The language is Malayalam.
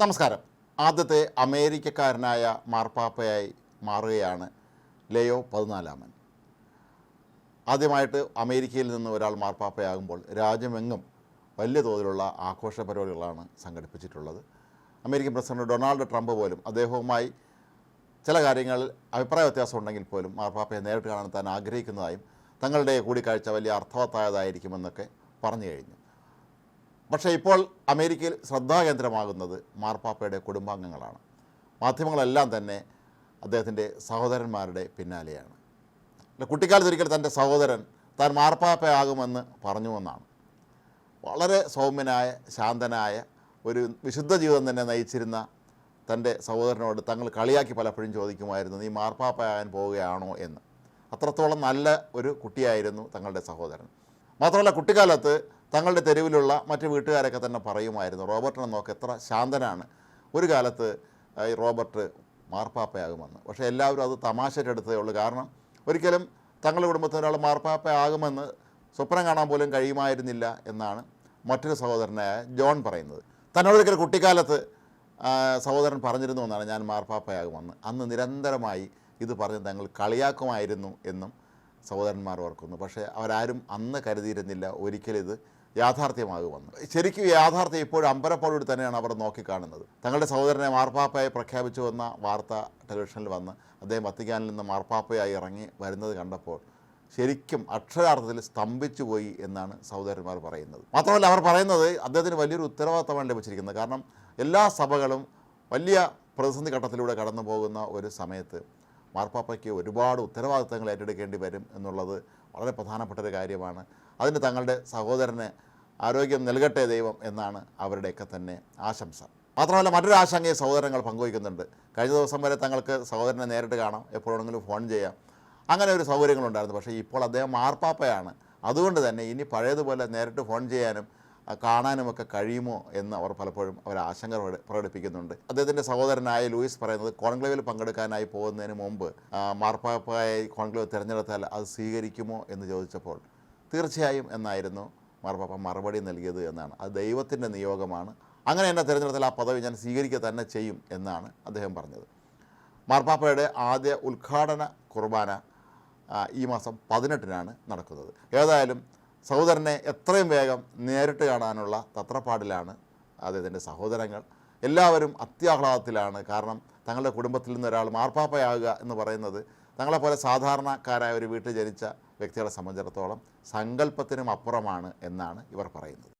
നമസ്കാരം. ആദ്യത്തെ അമേരിക്കക്കാരനായ മാർപ്പാപ്പയായി മാറുകയാണ് ലയോ പതിനാലാമൻ. ആദ്യമായിട്ട് അമേരിക്കയിൽ നിന്ന് ഒരാൾ മാർപ്പാപ്പയാകുമ്പോൾ രാജ്യമെങ്ങും വലിയ തോതിലുള്ള ആഘോഷ പരിപാടികളാണ് സംഘടിപ്പിച്ചിട്ടുള്ളത്. അമേരിക്കൻ പ്രസിഡന്റ് ഡൊണാൾഡ് ട്രംപ് പോലും അദ്ദേഹവുമായി ചില കാര്യങ്ങളിൽ അഭിപ്രായ വ്യത്യാസം ഉണ്ടെങ്കിൽ പോലും മാർപ്പാപ്പയെ നേരിട്ട് കാണാൻ താൻ ആഗ്രഹിക്കുന്നതായും തങ്ങളുടെ കൂടിക്കാഴ്ച വലിയ അർത്ഥവത്തായതായിരിക്കുമെന്നൊക്കെ പറഞ്ഞു കഴിഞ്ഞു. പക്ഷേ ഇപ്പോൾ അമേരിക്കയിൽ ശ്രദ്ധാകേന്ദ്രമാകുന്നത് മാർപ്പാപ്പയുടെ കുടുംബാംഗങ്ങളാണ്. മാധ്യമങ്ങളെല്ലാം തന്നെ അദ്ദേഹത്തിന്റെ സഹോദരന്മാരുടെ പിന്നാലെയാണ്. കുട്ടിക്കാലത്ത് ഒരിക്കൽ തന്റെ സഹോദരൻ താൻ മാർപ്പാപ്പയാകുമെന്ന് പറഞ്ഞുവെന്നാണ് വളരെ സൗമ്യനായ ശാന്തനായ ഒരു വിശുദ്ധ ജീവിതം തന്നെ നയിച്ചിരുന്ന തന്റെ സഹോദരനോട് തങ്ങൾ കളിയാക്കി പലപ്പോഴും ചോദിക്കുമായിരുന്നു നീ മാർപ്പാപ്പയാകാൻ പോവുകയാണോ? എന്ന്. അത്രത്തോളം നല്ല ഒരു കുട്ടിയായിരുന്നു തങ്ങളുടെ സഹോദരൻ. മാത്രമല്ല കുട്ടിക്കാലത്ത് തങ്ങളുടെ തെരുവിലുള്ള മറ്റ് വീട്ടുകാരൊക്കെ തന്നെ പറയുമായിരുന്നു റോബർട്ടിനെ നോക്ക് എത്ര ശാന്തനാണ്. ഒരു കാലത്ത് ഈ റോബർട്ട് മാർപ്പാപ്പയാകുമെന്ന്. പക്ഷേ എല്ലാവരും അത് തമാശക്കെടുത്തതേ ഉള്ളൂ. കാരണം ഒരിക്കലും തങ്ങളുടെ കുടുംബത്തിൽ ഒരാൾ മാർപ്പാപ്പയാകുമെന്ന് സ്വപ്നം കാണാൻ പോലും കഴിയുമായിരുന്നില്ല എന്നാണ് മറ്റൊരു സഹോദരനായ ജോൺ പറയുന്നത്. തന്നോടൊരിക്കൽ കുട്ടിക്കാലത്ത് സഹോദരൻ പറഞ്ഞിരുന്നു എന്നാണ് ഞാൻ മാർപ്പാപ്പയാകുമെന്ന്. അന്ന് നിരന്തരമായി ഇത് പറഞ്ഞ് തങ്ങൾ കളിയാക്കുമായിരുന്നു എന്നും സഹോദരന്മാർ ഓർക്കുന്നു. പക്ഷേ അവരാരും അന്ന് കരുതിയിരുന്നില്ല ഒരിക്കലും ഇത് യാഥാർത്ഥ്യമാകുമെന്ന് ശരിക്കും യാഥാർത്ഥ്യം ഇപ്പോഴും അമ്പരപ്പോടുകൂടി തന്നെയാണ് അവർ നോക്കിക്കാണുന്നത്. തങ്ങളുടെ സഹോദരനെ മാർപ്പാപ്പയായി പ്രഖ്യാപിച്ചു വന്ന വാർത്ത ടെലിവിഷനിൽ വന്ന് അദ്ദേഹം വത്തിക്കാനിൽ നിന്ന് മാർപ്പാപ്പയായി ഇറങ്ങി വരുന്നത് കണ്ടപ്പോൾ ശരിക്കും അക്ഷരാർത്ഥത്തിൽ സ്തംഭിച്ചു പോയി എന്നാണ് സഹോദരന്മാർ പറയുന്നത്. മാത്രമല്ല അവർ പറയുന്നത് അദ്ദേഹത്തിന് വലിയൊരു ഉത്തരവാദിത്തമാണ് ലഭിച്ചിരിക്കുന്നത്. കാരണം എല്ലാ സഭകളും വലിയ പ്രതിസന്ധി ഘട്ടത്തിലൂടെ കടന്നു പോകുന്ന ഒരു സമയത്ത് മാർപ്പാപ്പയ്ക്ക് ഒരുപാട് ഉത്തരവാദിത്തങ്ങൾ ഏറ്റെടുക്കേണ്ടി വരും എന്നുള്ളത് വളരെ പ്രധാനപ്പെട്ട ഒരു കാര്യമാണ്. അതിന് തങ്ങളുടെ സഹോദരന് ആരോഗ്യം നൽകട്ടെ ദൈവം എന്നാണ് അവരുടെയൊക്കെ തന്നെ ആശംസ. മാത്രമല്ല മറ്റൊരു ആശങ്കയെ സഹോദരങ്ങൾ പങ്കുവയ്ക്കുന്നുണ്ട്. കഴിഞ്ഞ ദിവസം വരെ തങ്ങൾക്ക് സഹോദരനെ നേരിട്ട് കാണാം. എപ്പോഴെങ്കിലും ഫോൺ ചെയ്യാം. അങ്ങനെ ഒരു സൗകര്യങ്ങളുണ്ടായിരുന്നു. പക്ഷേ ഇപ്പോൾ അദ്ദേഹം മാർപ്പാപ്പയാണ്. അതുകൊണ്ട് തന്നെ ഇനി പഴയതുപോലെ നേരിട്ട് ഫോൺ ചെയ്യാനും കാണാനുമൊക്കെ കഴിയുമോ എന്ന് അവർ പലപ്പോഴും അവർ ആശങ്ക പ്രകടി- പ്രകടിപ്പിക്കുന്നുണ്ട്. അദ്ദേഹത്തിന്റെ സഹോദരനായ ലൂയിസ് പറയുന്നത് കോൺക്ലേവിൽ പങ്കെടുക്കാനായി പോകുന്നതിന് മുമ്പ് മാർപ്പാപ്പായി കോൺക്ലേവ് തിരഞ്ഞെടുത്താൽ അത് സ്വീകരിക്കുമോ എന്ന് ചോദിച്ചപ്പോൾ തീർച്ചയായും എന്നായിരുന്നു മാർപ്പാപ്പ മറുപടി നൽകിയത് എന്നാണ്. അത് ദൈവത്തിന്റെ നിയോഗമാണ്. അങ്ങനെ എന്നെ തിരഞ്ഞെടുത്താൽ ആ പദവി ഞാൻ സ്വീകരിക്കുക തന്നെ ചെയ്യും എന്നാണ് അദ്ദേഹം പറഞ്ഞത്. മാർപ്പാപ്പയുടെ ആദ്യ ഉദ്ഘാടന കുർബാന ഈ മാസം പതിനെട്ടിനാണ് നടക്കുന്നത്. ഏതായാലും സഹോദരനെ എത്രയും വേഗം നേരിട്ട് കാണാനുള്ള തത്രപ്പാടിലാണ് അദ്ദേഹത്തിന്റെ സഹോദരങ്ങൾ. എല്ലാവരും അത്യാഹ്ലാദത്തിലാണ്. കാരണം തങ്ങളുടെ കുടുംബത്തിൽ നിന്ന് ഒരാൾ മാർപ്പാപ്പയാകുക എന്ന് പറയുന്നത് തങ്ങളെപ്പോലെ സാധാരണക്കാരായ ഒരു വീട്ടിൽ ജനിച്ച വ്യക്തികളെ സംബന്ധിച്ചിടത്തോളം സങ്കല്പത്തിനും അപ്പുറമാണ് എന്നാണ് ഇവർ പറയുന്നത്.